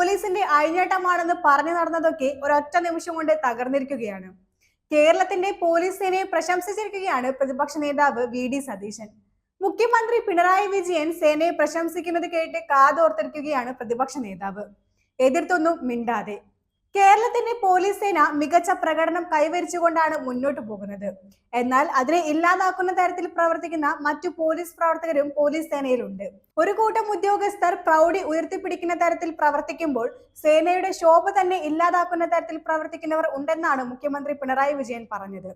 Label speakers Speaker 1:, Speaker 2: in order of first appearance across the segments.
Speaker 1: പോലീസിന്റെ അഴിഞ്ഞേട്ടമാണെന്ന് പറഞ്ഞു നടന്നതൊക്കെ ഒരൊറ്റ നിമിഷം കൊണ്ട് തകർന്നിരിക്കുകയാണ്. കേരളത്തിന്റെ പോലീസ് സേനയെ പ്രശംസിച്ചിരിക്കുകയാണ് പ്രതിപക്ഷ നേതാവ് വി ഡി സതീശൻ. മുഖ്യമന്ത്രി പിണറായി വിജയൻ സേനയെ പ്രശംസിക്കുന്നത് കേട്ട് കാതോർത്തിരിക്കുകയാണ് പ്രതിപക്ഷ നേതാവ്. എതിർത്തൊന്നും മിണ്ടാതെ. കേരളത്തിന്റെ പോലീസ് സേന മികച്ച പ്രകടനം കൈവരിച്ചുകൊണ്ടാണ് മുന്നോട്ട് പോകുന്നത്. എന്നാൽ അതിനെ ഇല്ലാതാക്കുന്ന തരത്തിൽ പ്രവർത്തിക്കുന്ന മറ്റു പോലീസ് പ്രവർത്തകരും പോലീസ് സേനയിലുണ്ട്. ഒരു കൂട്ടം ഉദ്യോഗസ്ഥർ പ്രൗഢി ഉയർത്തിപ്പിടിക്കുന്ന തരത്തിൽ പ്രവർത്തിക്കുമ്പോൾ സേനയുടെ ശോഭ തന്നെ ഇല്ലാതാക്കുന്ന തരത്തിൽ പ്രവർത്തിക്കുന്നവർ ഉണ്ടെന്നാണ് മുഖ്യമന്ത്രി പിണറായി വിജയൻ പറഞ്ഞത്.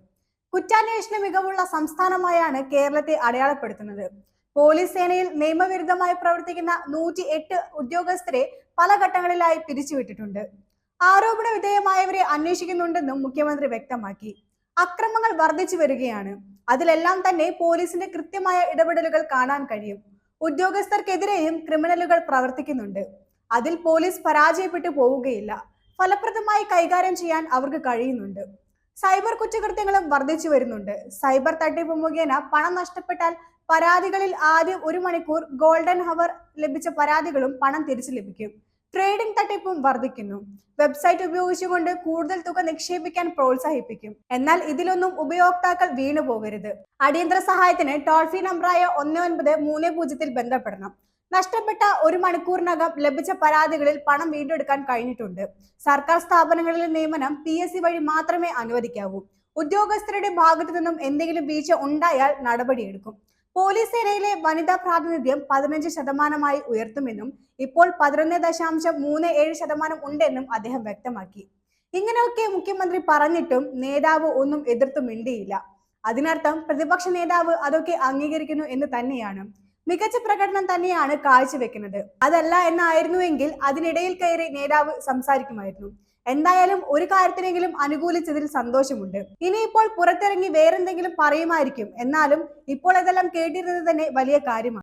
Speaker 1: കുറ്റാന്വേഷണ മികവുള്ള സംസ്ഥാനമായാണ് കേരളത്തെ അടയാളപ്പെടുത്തുന്നത്. പോലീസ് സേനയിൽ നിയമവിരുദ്ധമായി പ്രവർത്തിക്കുന്ന നൂറ്റി എട്ട് ഉദ്യോഗസ്ഥരെ പല ഘട്ടങ്ങളിലായി പിരിച്ചുവിട്ടിട്ടുണ്ട്. ആരോപണ വിധേയമായവരെ അന്വേഷിക്കുന്നുണ്ടെന്നും മുഖ്യമന്ത്രി വ്യക്തമാക്കി. അക്രമങ്ങൾ വർദ്ധിച്ചു വരികയാണ്. അതിലെല്ലാം തന്നെ പോലീസിന്റെ കൃത്യമായ ഇടപെടലുകൾ കാണാൻ കഴിയും. ഉദ്യോഗസ്ഥർക്കെതിരെയും ക്രിമിനലുകൾ പ്രവർത്തിക്കുന്നുണ്ട്. അതിൽ പോലീസ് പരാജയപ്പെട്ടു പോവുകയില്ല. ഫലപ്രദമായി കൈകാര്യം ചെയ്യാൻ അവർക്ക് കഴിയുന്നുണ്ട്. സൈബർ കുറ്റകൃത്യങ്ങളും വർദ്ധിച്ചു വരുന്നുണ്ട്. സൈബർ തട്ടിപ്പ് മുഖേന പണം നഷ്ടപ്പെട്ടാൽ പരാതികളിൽ ആദ്യം ഒരു മണിക്കൂർ ഗോൾഡൻ ഹവർ ലഭിച്ച പരാതികളും പണം തിരിച്ചു ലഭിക്കും. ട്രേഡിംഗ് തട്ടിപ്പും വർദ്ധിക്കുന്നു വെബ്സൈറ്റ് ഉപയോഗിച്ചുകൊണ്ട് കൂടുതൽ തുക നിക്ഷേപിക്കാൻ പ്രോത്സാഹിപ്പിക്കും. എന്നാൽ ഇതിലൊന്നും ഉപയോക്താക്കൾ വീണു പോകരുത്. അടിയന്തര സഹായത്തിന് ടോൾ ഫ്രീ നമ്പറായ ഒന്ന് ഒൻപത് മൂന്ന് പൂജ്യത്തിൽ ബന്ധപ്പെടണം. നഷ്ടപ്പെട്ട ഒരു മണിക്കൂറിനകം ലഭിച്ച പരാതികളിൽ പണം വീണ്ടെടുക്കാൻ കഴിഞ്ഞിട്ടുണ്ട്. സർക്കാർ സ്ഥാപനങ്ങളിലെ നിയമനം പി എസ് സി വഴി മാത്രമേ അനുവദിക്കാവൂ. ഉദ്യോഗസ്ഥരുടെ ഭാഗത്തു നിന്നും എന്തെങ്കിലും വീഴ്ച ഉണ്ടായാൽ നടപടിയെടുക്കും. പോലീസ് സേനയിലെ വനിതാ പ്രാതിനിധ്യം പതിനഞ്ച് ശതമാനമായി ഉയർത്തുമെന്നും ഇപ്പോൾ പതിനൊന്ന് ദശാംശം മൂന്ന് ഏഴ് ശതമാനം ഉണ്ടെന്നും അദ്ദേഹം വ്യക്തമാക്കി. ഇങ്ങനെയൊക്കെ മുഖ്യമന്ത്രി പറഞ്ഞിട്ടും നേതാവ് ഒന്നും എതിർത്തു മിണ്ടിയില്ല. അതിനർത്ഥം പ്രതിപക്ഷ നേതാവ് അതൊക്കെ അംഗീകരിക്കുന്നു എന്ന് തന്നെയാണ്. മികച്ച പ്രകടനം തന്നെയാണ് കാഴ്ചവെക്കുന്നത്. അതല്ല എന്നായിരുന്നുവെങ്കിൽ അതിനിടയിൽ കയറി നേതാവ് സംസാരിക്കുമായിരുന്നു. എന്തായാലും ഒരു കാര്യത്തിനെങ്കിലും അനുകൂലിച്ചതിൽ സന്തോഷമുണ്ട്. ഇനിയിപ്പോൾ പുറത്തിറങ്ങി വേറെന്തെങ്കിലും പറയുമായിരിക്കും. എന്നാലും ഇപ്പോൾ ഇതെല്ലാം കേട്ടിരുന്നത് തന്നെ വലിയ കാര്യമാണ്.